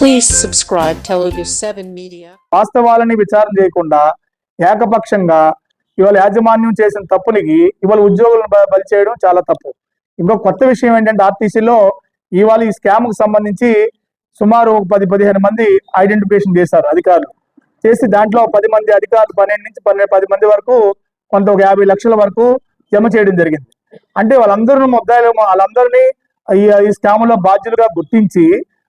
7 వాస్తవాలని విచారం చేయకుండా ఏకపక్షంగా ఇవాళ యాజమాన్యం చేసిన తప్పునికి ఇవాళ ఉద్యోగులను బలి చేయడం చాలా తప్పు. ఇంకో కొత్త విషయం ఏంటంటే ఆర్టీసీలో ఇవాళ ఈ స్కామ్కు సంబంధించి సుమారు ఒక పది పదిహేను మంది ఐడెంటిఫికేషన్ చేశారు అధికారులు. చేసి దాంట్లో పది మంది అధికారులు పన్నెండు నుంచి పన్నెండు పది మంది వరకు కొంత ఒక యాభై లక్షల వరకు జమ చేయడం జరిగింది. అంటే వాళ్ళందరూ ముద్దాయిలు వాళ్ళందరినీ ఈ ఈ స్కామ్లో బాధ్యులుగా గుర్తించి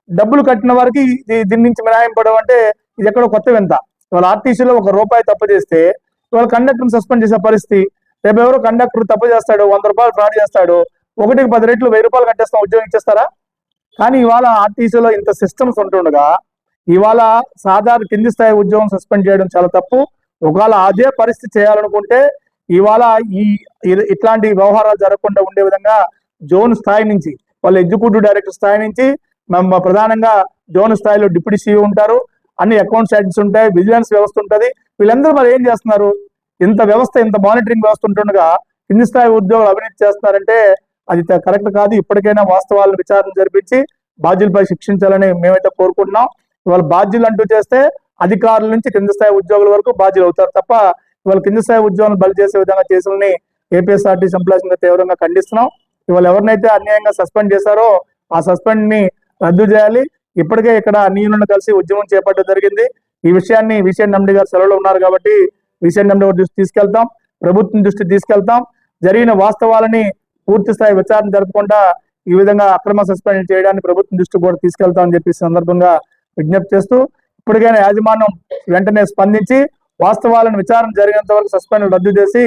డబ్బులు కట్టిన వారికి ఇది- దీని నుంచి మినహాయింపడం అంటే ఇది ఎక్కడో కొత్త వింత. వాళ్ళ ఆర్టీసీలో ఒక రూపాయి తప్పు చేస్తే వాళ్ళ కండక్టర్ని సస్పెండ్ చేసే పరిస్థితి రేపు ఎవరో కండక్టర్ తప్పు చేస్తాడు వంద రూపాయలు ఫ్రాడ్ చేస్తాడు ఒకటికి పది రెట్లు వెయ్యి రూపాయలు కట్టేస్తాం ఉద్యోగం ఇచ్చేస్తారా? కానీ ఇవాళ ఆర్టీసీలో ఇంత సిస్టమ్స్ ఉంటుండగా ఇవాళ సాధారణ కింది స్థాయి ఉద్యోగం సస్పెండ్ చేయడం చాలా తప్పు. ఒకవేళ అదే పరిస్థితి చేయాలనుకుంటే ఇవాళ ఈ ఇట్లాంటి వ్యవహారాలు జరగకుండా ఉండే విధంగా జోన్ స్థాయి నుంచి వాళ్ళ ఎగ్జిక్యూటివ్ డైరెక్టర్ స్థాయి నుంచి ప్రధానంగా జోన్ స్థాయిలో డిప్యూటీ సీఈ ఉంటారు. అన్ని అకౌంట్ సెట్స్ ఉంటాయి. విజిలెన్స్ వ్యవస్థ ఉంటుంది. వీళ్ళందరూ మరి ఏం చేస్తున్నారు? ఇంత వ్యవస్థ ఇంత మానిటరింగ్ వ్యవస్థ ఉంటుండగా కింది స్థాయి ఉద్యోగులు అవినీతి చేస్తున్నారంటే అది కరెక్ట్ కాదు. ఇప్పటికైనా వాస్తవాలను విచారణ జరిపించి బాధ్యులపై శిక్షించాలని మేమైతే కోరుకుంటున్నాం. ఇవాళ బాధ్యులు అంటూ చేస్తే అధికారుల నుంచి కింది స్థాయి ఉద్యోగుల వరకు బాధ్యులు అవుతారు తప్ప ఇవాళ కింది స్థాయి ఉద్యోగులను బలి చేసే విధంగా చేసిన ఏపీఎస్ఆర్టీసీ ఎంప్లాయీస్ మీద తీవ్రంగా ఖండిస్తున్నాం. ఇవాళ ఎవరినైతే అన్యాయంగా సస్పెండ్ చేశారో ఆ సస్పెండ్ని రద్దు చేయాలి. ఇప్పటికే ఇక్కడ అన్యులను కలిసి ఉద్యమం చేపట్టడం జరిగింది. ఈ విషయాన్ని విషయం నమ్డి గారు సెలవులో ఉన్నారు కాబట్టి విషయం నమ్డి గారి దృష్టి తీసుకెళ్తాం. ప్రభుత్వం దృష్టి తీసుకెళ్తాం. జరిగిన వాస్తవాలని పూర్తి స్థాయి విచారణ జరపకుండా ఈ విధంగా అక్రమ సస్పెండ్ చేయడానికి ప్రభుత్వం దృష్టి కూడా తీసుకెళ్తామని చెప్పి సందర్భంగా విజ్ఞప్తి చేస్తూ ఇప్పటికైనా యాజమాన్యం వెంటనే స్పందించి వాస్తవాలను విచారణ జరిగేంత వరకు సస్పెండ్ రద్దు చేసి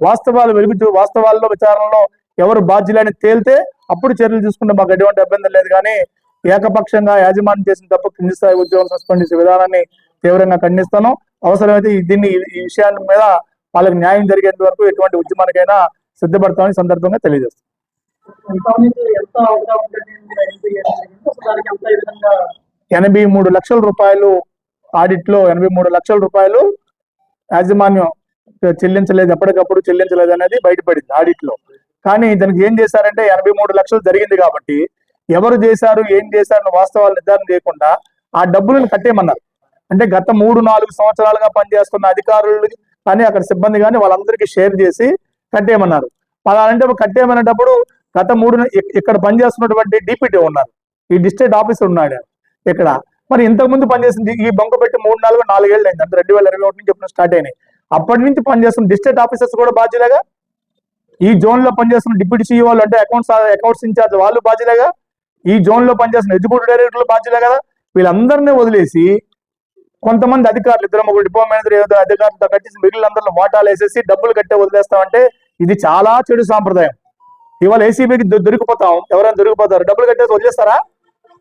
వాస్తవాలు వెలుగు వాస్తవాల్లో విచారణలో ఎవరు బాధ్యులని తేలితే అప్పుడు చర్యలు తీసుకుంటే మాకు ఎటువంటి అభ్యంతరం లేదు. కానీ ఏకపక్షంగా యాజమాన్యం చేసిన తప్పు కింది స్థాయి ఉద్యోగం సస్పెండ్ చేసే విధానాన్ని తీవ్రంగా ఖండిస్తాను అవసరమైతే దీన్ని ఈ- విషయాన్ని మీద వాళ్ళకి న్యాయం జరిగేంత వరకు ఎటువంటి ఉద్యమానికైనా సిద్ధపడతామని సందర్భంగా తెలియజేస్తాం ఎనభై మూడు లక్షల రూపాయలు ఆడిట్లో ఎనభై మూడు లక్షల రూపాయలు యాజమాన్యం చెల్లించలేదు ఎప్పటికప్పుడు చెల్లించలేదు అనేది బయటపడింది ఆడిట్లో కానీ దానికి ఏం చేశారంటే ఎనభై మూడు లక్షలు జరిగింది కాబట్టి ఎవరు చేశారు ఏం చేశారు వాస్తవాలు నిర్ధారణ చేయకుండా ఆ డబ్బులను కట్టేయమన్నారు. అంటే గత మూడు నాలుగు సంవత్సరాలుగా పనిచేస్తున్న అధికారులు కానీ అక్కడ సిబ్బంది కానీ వాళ్ళందరికీ షేర్ చేసి కట్టేయమన్నారు. అలా అంటే కట్టేయమనేటప్పుడు గత మూడు ఇక్కడ పనిచేస్తున్నటువంటి డిపిటీ ఉన్నారు. ఈ డిస్ట్రిక్ట్ ఆఫీసర్ ఉన్నాడు ఇక్కడ. మరి ఇంతకు ముందు పనిచేసింది ఈ బంకు పెట్టి మూడు నాలుగు నాలుగేళ్ళు అయింది. అంటే రెండు వేల ఇరవై ఒకటి నుంచి ఎప్పుడు స్టార్ట్ అయినాయి. అప్పటి నుంచి పనిచేస్తున్న డిస్ట్రిక్ట్ ఆఫీసర్స్ కూడా బాధ్యులేగా? ఈ జోన్లో పనిచేస్తున్న డిప్యూటీ వాళ్ళు అంటే అకౌంట్స్ అకౌంట్స్ ఇన్ఛార్జ్ వాళ్ళు బాధ్యులేగా? ఈ జోన్లో పనిచేస్తున్న ఎగ్జిక్యూటివ్ డైరెక్టర్లు బాధ్యులే కదా? వీళ్ళందరినీ వదిలేసి కొంతమంది అధికారులు ఇద్దరు ముగ్గురు డిపో మేనేజర్ ఏదో అధికారులతో కట్టేసి మిగిలినందరిలో వాటాలు వేసేసి డబ్బులు కట్టే వదిలేస్తామంటే ఇది చాలా చెడు సాంప్రదాయం. ఇవాళ ఏసీబీకి దొరికిపోతాం. ఎవరైనా దొరికిపోతారు. డబ్బులు కట్టేసి వదిలేస్తారా?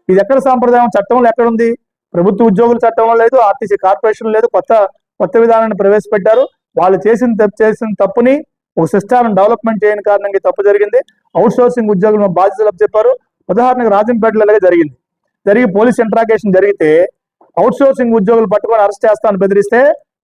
ఇది ఎక్కడ సాంప్రదాయం? చట్టంలో ఎక్కడ ఉంది? ప్రభుత్వ ఉద్యోగుల చట్టంలో లేదు ఆర్టీసీ కార్పొరేషన్ లేదు కొత్త కొత్త విధానాన్ని ప్రవేశపెట్టారు. వాళ్ళు చేసిన తప్పు చేసిన తప్పుని ఒక సిస్టమ్ డెవలప్మెంట్ చేయని కారణంగా తప్పు జరిగింది. అవుట్ సోర్సింగ్ ఉద్యోగులు బాధ్యతలు చెప్పారు. ఉదాహరణకు రాజంపేటలో జరిగింది. జరిగి పోలీస్ ఇంట్రాగేషన్ జరిగితే అవుట్ సోర్సింగ్ ఉద్యోగులు పట్టుకొని అరెస్ట్ చేస్తానని బెదిరిస్తే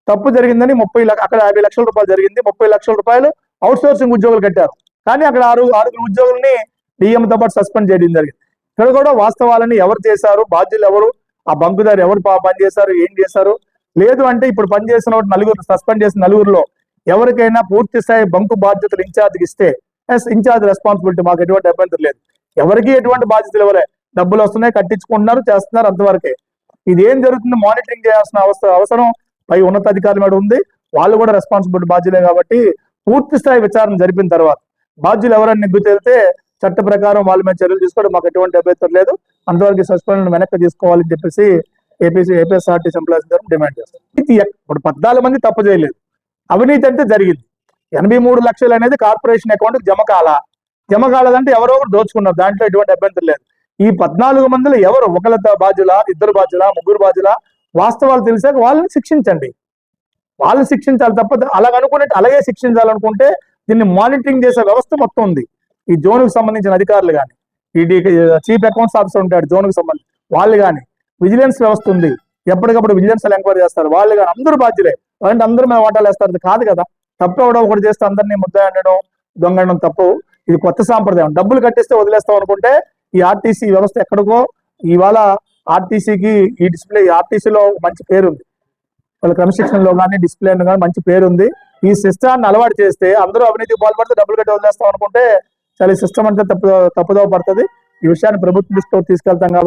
తప్పు జరిగిందని ముప్పై లక్ష అక్కడ యాభై లక్షల రూపాయలు జరిగింది ముప్పై లక్షల రూపాయలు అవుట్ సోర్సింగ్ ఉద్యోగులు కట్టారు. కానీ అక్కడ ఆరు ఆరుగురు ఉద్యోగుల్ని డిఎంతో తో పాటు సస్పెండ్ చేయడం జరిగింది. ఇక్కడ కూడా వాస్తవాలని ఎవరు చేశారు బాధ్యులు ఎవరు ఆ బంకుదారు ఎవరు పా- పని చేశారు ఏం చేశారు? లేదు అంటే ఇప్పుడు పనిచేసిన నలుగురు సస్పెండ్ చేసిన నలుగురిలో ఎవరికైనా పూర్తి స్థాయి బంకు బాధ్యతలు ఇన్ఛార్జ్కి ఇస్తే ఎస్ ఇన్ఛార్జ్ రెస్పాన్సిబిలిటీ మాకు ఎటువంటి అభ్యంతరం లేదు. ఎవరికి ఎటువంటి బాధ్యతలు ఇవ్వలే. డబ్బులు వస్తున్నాయి కట్టించుకుంటున్నారు చేస్తున్నారు అంతవరకే. ఇది ఏం జరుగుతుంది? మానిటరింగ్ చేయాల్సిన అవసరం అవసరం పై ఉన్నతాధికారుల మీద ఉంది. వాళ్ళు కూడా రెస్పాన్సిబిలిటీ బాధ్యులే కాబట్టి పూర్తి స్థాయి విచారణ జరిపిన తర్వాత బాధ్యులు ఎవరైనా నిగ్గు తేలితే చట్ట ప్రకారం వాళ్ళ మీద చర్యలు తీసుకోవడం మాకు ఎటువంటి అభ్యంతరం లేదు. అంతవరకు సస్పెండ్ వెనక్కి తీసుకోవాలని చెప్పేసి ఏపీసీ ఏపీఎస్ఆర్టీసీ ఎంప్లాయీస్ తరఫున డిమాండ్ చేస్తారు ఇప్పుడు పద్నాలుగు మంది తప్పు చేయలేదు. అవినీతి అంటే జరిగింది. ఎనభై మూడు లక్షలు అనేది కార్పొరేషన్ అకౌంట్ జమ కాలా. జమ కాలేదంటే ఎవరో ఒకరు దోచుకున్నారు. దాంట్లో ఎటువంటి అభ్యంతరం లేదు. ఈ పద్నాలుగు మందిలో ఎవరు ఒకళ్ళ బాధ్యుల ఇద్దరు బాధ్యుల ముగ్గురు బాధ్యుల వాస్తవాలు తెలిసాక వాళ్ళని శిక్షించండి. వాళ్ళని శిక్షించాలి తప్ప అలాగ అనుకున్నట్టు అలాగే శిక్షించాలనుకుంటే దీన్ని మానిటరింగ్ చేసే వ్యవస్థ మొత్తం ఉంది. ఈ జోన్కు సంబంధించిన అధికారులు కానీ ఈ చీఫ్ అకౌంట్స్ ఆఫీసర్ ఉంటాడు జోన్కు సంబంధించి వాళ్ళు కానీ విజిలెన్స్ వ్యవస్థ ఉంది. ఎప్పటికప్పుడు విజిలెన్స్ ఎంక్వైరీ చేస్తారు. వాళ్ళు కానీ అందరూ బాధ్యులే. అంటే అందరూ మేము వాటాలు వేస్తారు. కాదు కదా. తప్పు ఎవడో ఒకటి చేస్తే అందరినీ ముద్ద అనడం దొంగడం తప్పు. ఇది కొత్త సాంప్రదాయం. డబ్బులు కట్టేస్తే వదిలేస్తాం అనుకుంటే ఈ ఆర్టీసీ వ్యవస్థ ఎక్కడికో ఇవాళ ఆర్టీసీకి ఈ డిస్ప్లే ఆర్టీసీలో మంచి పేరు ఉంది వాళ్ళ క్రమశిక్షణలో కానీ డిసిప్లిన్ కానీ మంచి పేరు ఉంది ఈ సిస్టాన్ని అలవాటు చేస్తే అందరూ అవినీతి పాల్పడితే డబ్బులు కట్టి వదిలేస్తాం అనుకుంటే చాలా సిస్టమ్ అంతా తప్పు తప్పుదోవ పడుతుంది. ఈ విషయాన్ని ప్రభుత్వం దృష్టిలో తీసుకెళ్తాం కాబట్టి